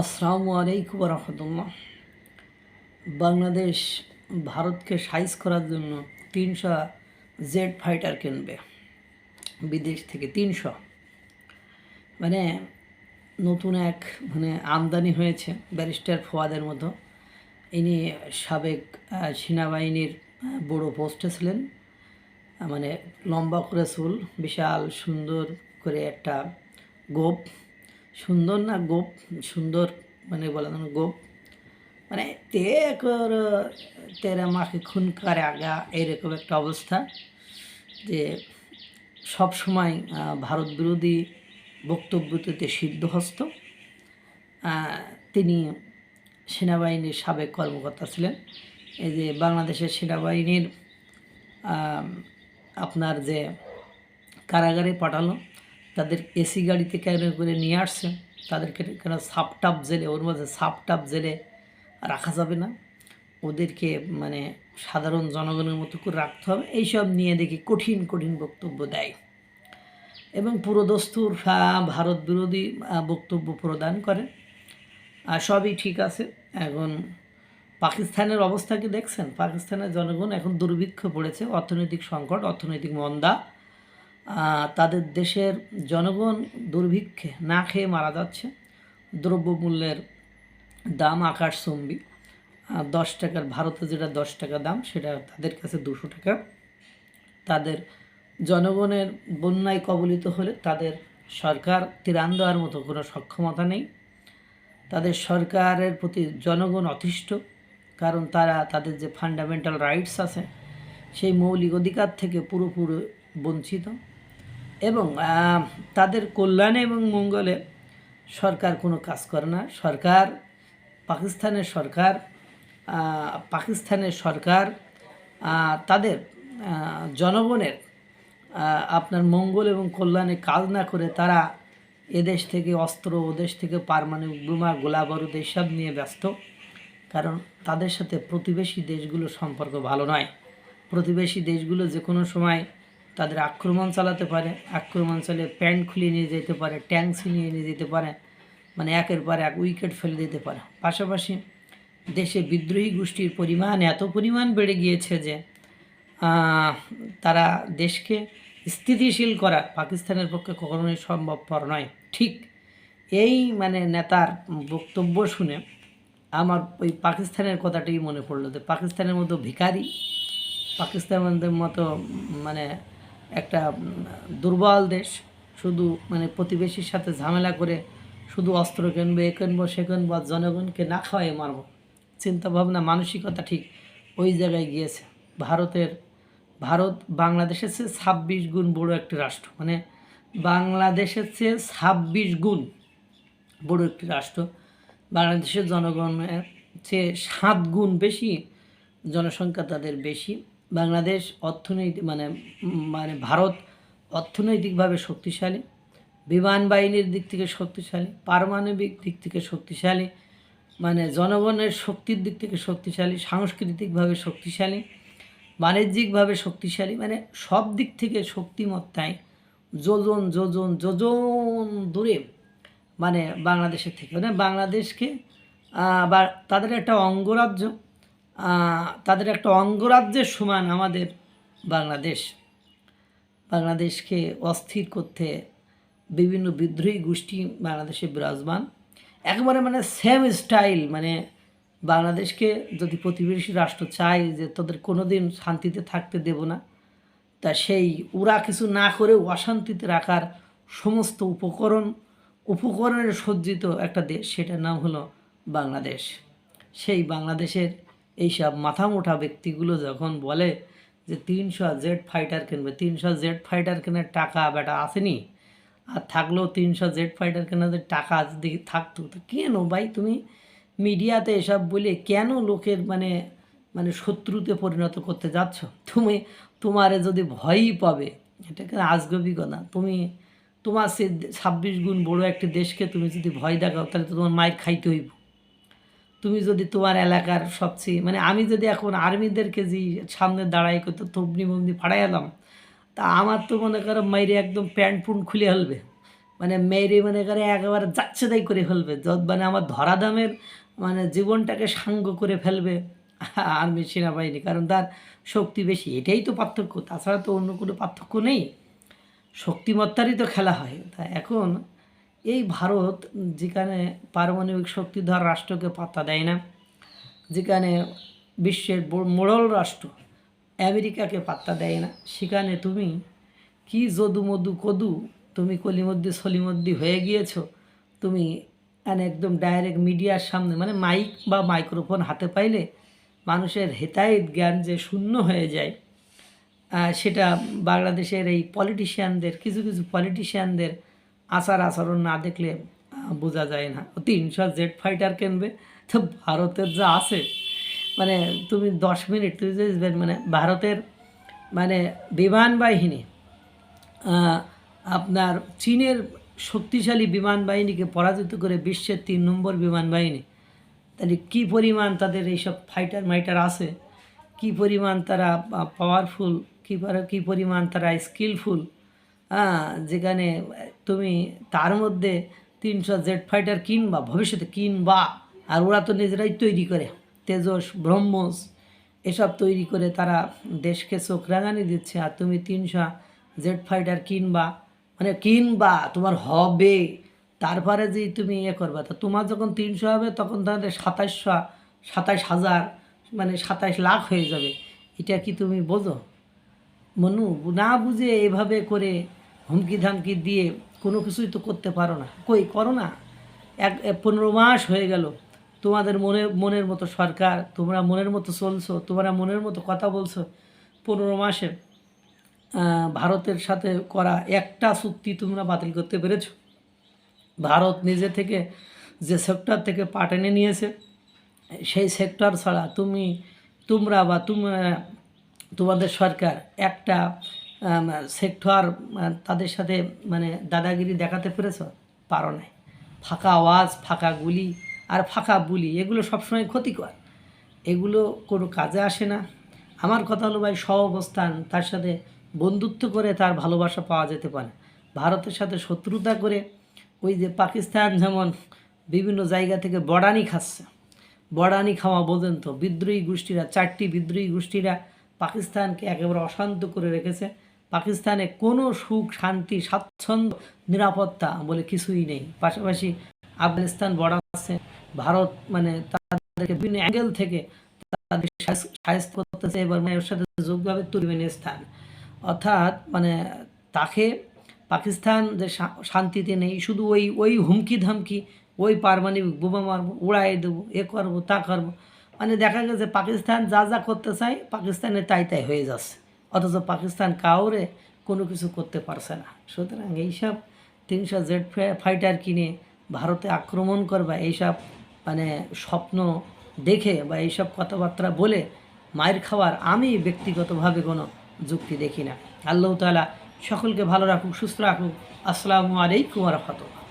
আসসালামু আলাইকুম রহমতুল্লাহ বাংলাদেশ ভারতকে সাইজ করার জন্য তিনশো জেড ফাইটার কিনবে। বিদেশ থেকে তিনশো। মানে নতুন এক মানে আমদানি হয়েছে ব্যারিস্টার ফোয়াদের মতো। ইনি সাবেক সেনাবাহিনীর বড় পোস্টে ছিলেন। মানে লম্বা করে চুল, বিশাল সুন্দর করে একটা গোপ সুন্দর না গোপ, সুন্দর মানে বলে গোপ। মানে তে কর তেরা মাকে খুন করে আগা, এইরকম একটা অবস্থা যে সব সময় ভারত বিরোধী বক্তব্যতে সিদ্ধহস্ত। তিনি সেনাবাহিনীর সাবেক কর্মকর্তা ছিলেন। এই যে বাংলাদেশের সেনাবাহিনীর আপনার যে কারাগারে পাঠালো তাদের এসি গাড়িতে কেন করে নিয়ে আসছে? তাদেরকে কেন সাপটাপ জেলে, ওর মধ্যে সাপটাপ জেলে রাখা যাবে না? ওদেরকে মানে সাধারণ জনগণের মতো করে রাখতে হবে। এইসব নিয়ে দেখি কঠিন কঠিন বক্তব্য দেয়। এবং পুরোদস্তুর ভারত বিরোধী বক্তব্য প্রদান করে। আর সবই ঠিক আছে। এখন পাকিস্তানের অবস্থা কি দেখছেন? পাকিস্তানের জনগণ এখন দুর্ভিক্ষ পড়েছে। অর্থনৈতিক সংকট, অর্থনৈতিক মন্দা। তাদের দেশের জনগণ দুর্ভিক্ষে না খেয়ে মারা যাচ্ছে। দ্রব্যমূল্যের দাম আকাশচম্বী দশ টাকার ভারতে যেটা দশ টাকা দাম, সেটা তাদের কাছে দুশো টাকা। তাদের জনগণের বন্যায় কবলিত হলে তাদের সরকার তিরান দেওয়ার মতো কোনো সক্ষমতা নেই। তাদের সরকারের প্রতি জনগণ অতিষ্ঠ, কারণ তারা তাদের যে ফান্ডামেন্টাল রাইটস আছে, সেই মৌলিক অধিকার থেকে পুরোপুরি বঞ্চিত। এবং তাদের কল্যাণে এবং মঙ্গলে সরকার কোনো কাজ করে না। সরকার, পাকিস্তানের সরকার পাকিস্তানের সরকার তাদের জনগণের আপনার মঙ্গল এবং কল্যাণে কাজ না করে তারা এদেশ থেকে অস্ত্র ওদেশ থেকে পারমাণবিক বোমা, গোলা বারুদ এইসব নিয়ে ব্যস্ত। কারণ তাদের সাথে প্রতিবেশী দেশগুলো সম্পর্ক ভালো নয়। প্রতিবেশী দেশগুলো যে কোনো সময় তাদের আক্রমণ চালাতে পারে, আক্রমণ চালিয়ে প্যান্ট খুলিয়ে নিয়ে যেতে পারে ট্যাঙ্ক ছিনিয়ে নিয়ে যেতে পারে মানে একের পর এক উইকেট ফেলে দিতে পারে। পাশাপাশি দেশে বিদ্রোহী গোষ্ঠীর পরিমাণ এত পরিমাণ বেড়ে গিয়েছে যে তারা দেশকে স্থিতিশীল করা পাকিস্তানের পক্ষে কখনোই সম্ভবপর নয়। ঠিক এই মানে নেতার বক্তব্য শুনে আমার ওই পাকিস্তানের কথাটাই মনে পড়ল যে, পাকিস্তানের মতো ভিখারি পাকিস্তানের মতো মানে একটা দুর্বল দেশ। শুধু মানে প্রতিবেশীর সাথে ঝামেলা করে শুধু অস্ত্র কিনবে, এ কিনবো, সে কিনবো জনগণকে না খাওয়াই মারবো। চিন্তাভাবনা, মানসিকতা ঠিক ওই জায়গায় গিয়েছে। ভারতের, ভারত বাংলাদেশের চেয়ে ছাব্বিশ গুণ বড় একটি রাষ্ট্র। মানে বাংলাদেশের চেয়ে ছাব্বিশ গুণ বড় একটি রাষ্ট্র। বাংলাদেশের জনগণের চেয়ে সাত গুণ বেশি, জনসংখ্যা তাদের বেশি। বাংলাদেশ অর্থনৈতিক মানে মানে ভারত অর্থনৈতিকভাবে শক্তিশালী, বিমান বাহিনীর দিক থেকে শক্তিশালী, পারমাণবিক দিক থেকে শক্তিশালী মানে জনগণের শক্তির দিক থেকে শক্তিশালী, সাংস্কৃতিকভাবে শক্তিশালী, বাণিজ্যিকভাবে শক্তিশালী মানে সব দিক থেকে শক্তিমত্তায় যোজন যোজন যোজন দূরে মানে বাংলাদেশের থেকে। মানে বাংলাদেশকে বা তাদের একটা অঙ্গরাজ্য তাদের একটা অঙ্গরাজ্যের সমান আমাদের বাংলাদেশ। বাংলাদেশকে অস্থির করতে বিভিন্ন বিদ্রোহী গোষ্ঠী বাংলাদেশে বিরাজমান। একেবারে মানে সেম স্টাইল মানে বাংলাদেশকে যদি প্রতিবেশী রাষ্ট্র চায় যে তোদের কোনো দিন শান্তিতে থাকতে দেব না, তা সেই ওরা কিছু না করে অশান্তিতে রাখার সমস্ত উপকরণ উপকরণের সজ্জিত একটা দেশ, সেটার নাম হলো বাংলাদেশ। সেই বাংলাদেশের এইসব মাথা মোটা ব্যক্তিগুলো যখন বলে যে তিনশো জেড ফাইটার কিনবে, তিনশো জেড ফাইটার কেনার টাকা বেটা আসেনি, আর থাকলেও তিনশো জেড ফাইটার কেনাদের টাকা যদি থাকতো, তো কেন ভাই তুমি মিডিয়াতে এসব বলে কেন লোকের মানে মানে শত্রুতে পরিণত করতে যাচ্ছ? তুমি, তোমারে যদি ভয়ই পাবে এটাকে আজগবি কথা? তুমি, তোমার সে ছাব্বিশ গুণ বড় একটি দেশকে তুমি যদি ভয় দেখাও, তাহলে তো তোমার মায়ের খাইতে হইব। তুমি যদি তোমার এলাকার সবচেয়ে মানে আমি যদি এখন আর্মিদেরকে যে সামনে দাঁড়াই করতো তবনি বমনি ফাড়াই এলাম তা আমার তো মনে করো মাইরে একদম প্যান্ট পুন্ট খুলে ফেলবে। মানে মেয়েরে মনে করে একেবারে যাচ্ছে তাই করে ফেলবে। যত মানে আমার ধরা দামের মানে জীবনটাকে সাঙ্গ করে ফেলবে আর্মি সেনাবাহিনী। কারণ তার শক্তি বেশি, এটাই তো পার্থক্য। তাছাড়া তো অন্য কোনো পার্থক্য নেই। শক্তিমত্তারই তো খেলা হয়। তা এখন এই ভারত যেখানে পারমাণবিক শক্তিধর রাষ্ট্রকে পাত্তা দেয় না, যেখানে বিশ্বের মোড়ল রাষ্ট্র আমেরিকাকে পাত্তা দেয় না, সেখানে তুমি কি যদু মধু কদু, তুমি কলিমদ্দি সলিমদ্দি হয়ে গিয়েছো, তুমি মানে একদম ডাইরেক্ট মিডিয়ার সামনে মানে মাইক বা মাইক্রোফোন হাতে পাইলে মানুষের হেতায়েত জ্ঞান যে শূন্য হয়ে যায় সেটা বাংলাদেশের এই পলিটিশিয়ানদের কিছু কিছু পলিটিশিয়ানদের আচার আচরণ না দেখলে বোঝা যায় না। তিনশো জেট ফাইটার কিনবে? তো ভারতের যা আছে মানে তুমি দশ মিনিট, তুমি যদি মানে ভারতের মানে বিমান বাহিনী আপনার চীনের শক্তিশালী বিমান বাহিনীকে পরাজিত করে বিশ্বের তিন নম্বর বিমান বাহিনী, তাহলে কী পরিমাণ তাদের এইসব ফাইটার মাইটার আছে? কি পরিমাণ তারা পাওয়ারফুল কী পরিমাণ তারা স্কিলফুল হ্যাঁ যেখানে তুমি তার মধ্যে তিনশো জেট ফাইটার কিনবা, ভবিষ্যতে কিনবা। আর ওরা তো নিজেরাই তৈরি করে, তেজস, ব্রহ্মস, এসব তৈরি করে তারা দেশকে চোখ রাঙানি দিচ্ছে। আর তুমি তিনশো জেট ফাইটার কিনবা মানে কিনবা, তোমার হবে। তারপরে যে তুমি ইয়ে করবা, তা তোমার যখন তিনশো হবে, তখন তাদের সাতাশশো, সাতাশ হাজার মানে সাতাশ লাখ হয়ে যাবে। এটা কি তুমি বোঝো? মনু, না বুঝে এভাবে করে হুমকি ধামকি দিয়ে কোনো কিছুই তো করতে পারো না। কই, করো না। এক পনেরো মাস হয়ে গেল। তোমাদের মনে, মনের মতো সরকার, তোমরা মনের মতো চলছো, তোমরা মনের মতো কথা বলছো। পনেরো মাসে ভারতের সাথে করা একটা চুক্তি তোমরা বাতিল করতে পেরেছ। ভারত নিজে থেকে যে সেক্টর থেকে পাট এনে নিয়েছে, সেই সেক্টর ছাড়া তুমি, তোমরা বা তোমরা তোমাদের সরকার একটা সেক্টর তাদের সাথে মানে দাদাগিরি দেখাতে পেরেছ? পারো নাই। ফাঁকা আওয়াজ, ফাঁকা গুলি আর ফাঁকা বুলি, এগুলো সবসময় ক্ষতিকর। এগুলো কোনো কাজে আসে না। আমার কথা হলো ভাই সহ অবস্থান তার সাথে বন্ধুত্ব করে তার ভালোবাসা পাওয়া যেতে পারে। ভারতের সাথে শত্রুতা করে ওই যে পাকিস্তান যেমন বিভিন্ন জায়গা থেকে বড়ানি খাচ্ছে। বড়ানি খাওয়া বোঝেন তো বিদ্রোহী গোষ্ঠীরা, চারটি বিদ্রোহী গোষ্ঠীরা পাকিস্তানকে একেবারে অশান্ত করে রেখেছে। পাকিস্তানে কোনো সুখ, শান্তি, স্বাচ্ছন্দ্য, নিরাপত্তা বলে কিছুই নেই। পাশাপাশি আফগানিস্তান বর্ডার আছে। ভারত মানে তাদেরকে বিভিন্ন অ্যাঙ্গেল থেকে তাদের সাহায্য করতেছে। এবার মানে ওর সাথে যোগভাবে তুর্কমেনিস্তান অর্থাৎ মানে তাকে পাকিস্তান যে শান্তিতে নেই, শুধু ওই ওই হুমকি ধামকি ওই পারমাণবিক বোমা মারবো, উড়াই দেবো, এ করব, তা করব। মানে দেখা গেছে পাকিস্তান যা যা করতে চায় পাকিস্তানে তাই তাই হয়ে যাচ্ছে। অথচ পাকিস্তান কাউরে কোনো কিছু করতে পারছে না। সুতরাং এইসব তিনশো জেড ফাইটার কিনে ভারতে আক্রমণ করবা এইসব মানে স্বপ্ন দেখে বা এইসব কথাবার্তা বলে মায়ের খাওয়ার আমি ব্যক্তিগতভাবে কোনো যুক্তি দেখি না। আল্লাহ তাআলা সকলকে ভালো রাখুক, সুস্থ রাখুক। আসসালামু আলাইকুম রহমতুল্লাহ।